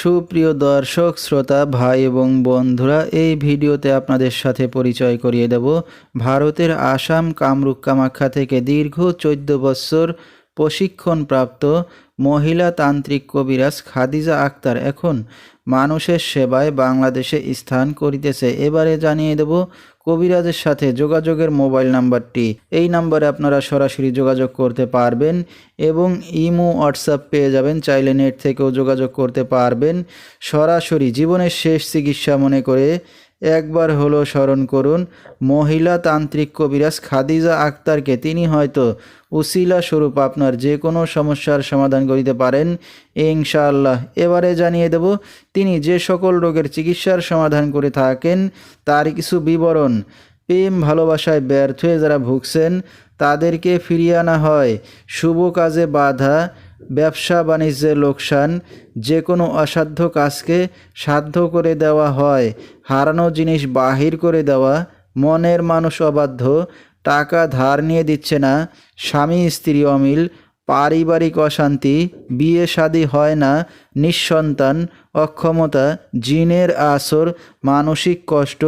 সুপ্রিয় দর্শক, শ্রোতা, ভাই এবং বন্ধুরা, এই ভিডিওতে আপনাদের সাথে পরিচয় করিয়ে দেব। ভারতের আসাম কামরূপ কামাখ্যা থেকে দীর্ঘ চোদ্দ বছর প্রশিক্ষণপ্রাপ্ত মহিলা তান্ত্রিক কবিরাজ খাদিজা আক্তার এখন মানুষের সেবায় বাংলাদেশে স্থান করিতেছে। এবারে জানিয়ে দেব কবিরাজের সাথে যোগাযোগের মোবাইল নাম্বারটি। এই নাম্বারে আপনারা সরাসরি যোগাযোগ করতে পারবেন এবং ইমো, হোয়াটসঅ্যাপ পেয়ে যাবেন। চাইলে নেট থেকেও যোগাযোগ করতে পারবেন। সরাসরি জীবনের শেষ চিকিৎসা মনে করে একবার হলো স্মরণ করুন, মহিলা তান্ত্রিক কবিরাজ খাদিজা আক্তারকে তিনি হয়তো উসিলা স্বরূপ আপনার যে কোনো সমস্যার সমাধান করিতে পারেন, ইনশাআল্লাহ। এবারে জানিয়ে দেব, তিনি যে সকল রোগের চিকিৎসার সমাধান করে থাকেন, তার কিছু বিবরণ। প্রেম ভালোবাসায় ব্যর্থ হয়ে যারা ভুগছেন, তাদেরকে ফিরিয়ে আনা হয়। শুভ কাজে বাধা ব্যবসা বাণিজ্যে লোকসান যে কোনো অসাধ্য কাজকে সাধ্য করে দেওয়া হয়, হারানো জিনিস বাহির করে দেওয়া, মনের মানুষ অবাধ্য, টাকা ধার নিয়ে দিচ্ছে না, স্বামী স্ত্রী অমিল, পারিবারিক অশান্তি, বিয়ে শাদী হয় না নিঃসন্তান, অক্ষমতা, জিনের আসর, মানসিক কষ্ট,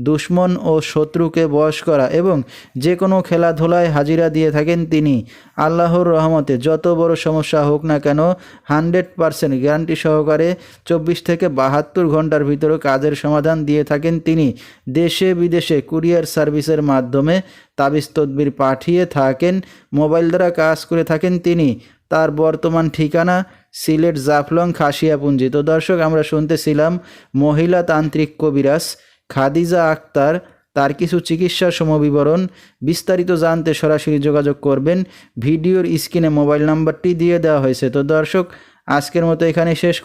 দুশ্মন ও শত্রুকে বশ করা এবং যে কোনো খেলাধুলায় হাজিরা দিয়ে থাকেন তিনি। আল্লাহর রহমতে যত বড় সমস্যা হোক না কেন, হান্ড্রেড পারসেন্ট গ্যারান্টি সহকারে চব্বিশ থেকে বাহাত্তর ঘণ্টার ভিতরে কাজের সমাধান দিয়ে থাকেন তিনি। দেশে বিদেশে কুরিয়ার সার্ভিসের মাধ্যমে তাবিজ তদবির পাঠিয়ে থাকেন, মোবাইল দ্বারা কাজ করে থাকেন তিনি। তার বর্তমান ঠিকানা সিলেট জাফলং খাসিয়াপুঞ্জি। তো দর্শক, আমরা শুনতেছিলাম মহিলা তান্ত্রিক কবিরাজ খাদিজা আক্তার, তার কিছু চিকিৎসা সমবিবরণ। বিস্তারিত জানতে সরাসরি যোগাযোগ করবেন। ভিডিওর স্ক্রিনে মোবাইল নাম্বারটি দিয়ে দেওয়া হয়েছে। তো দর্শক, আজকের মতো এখানে শেষ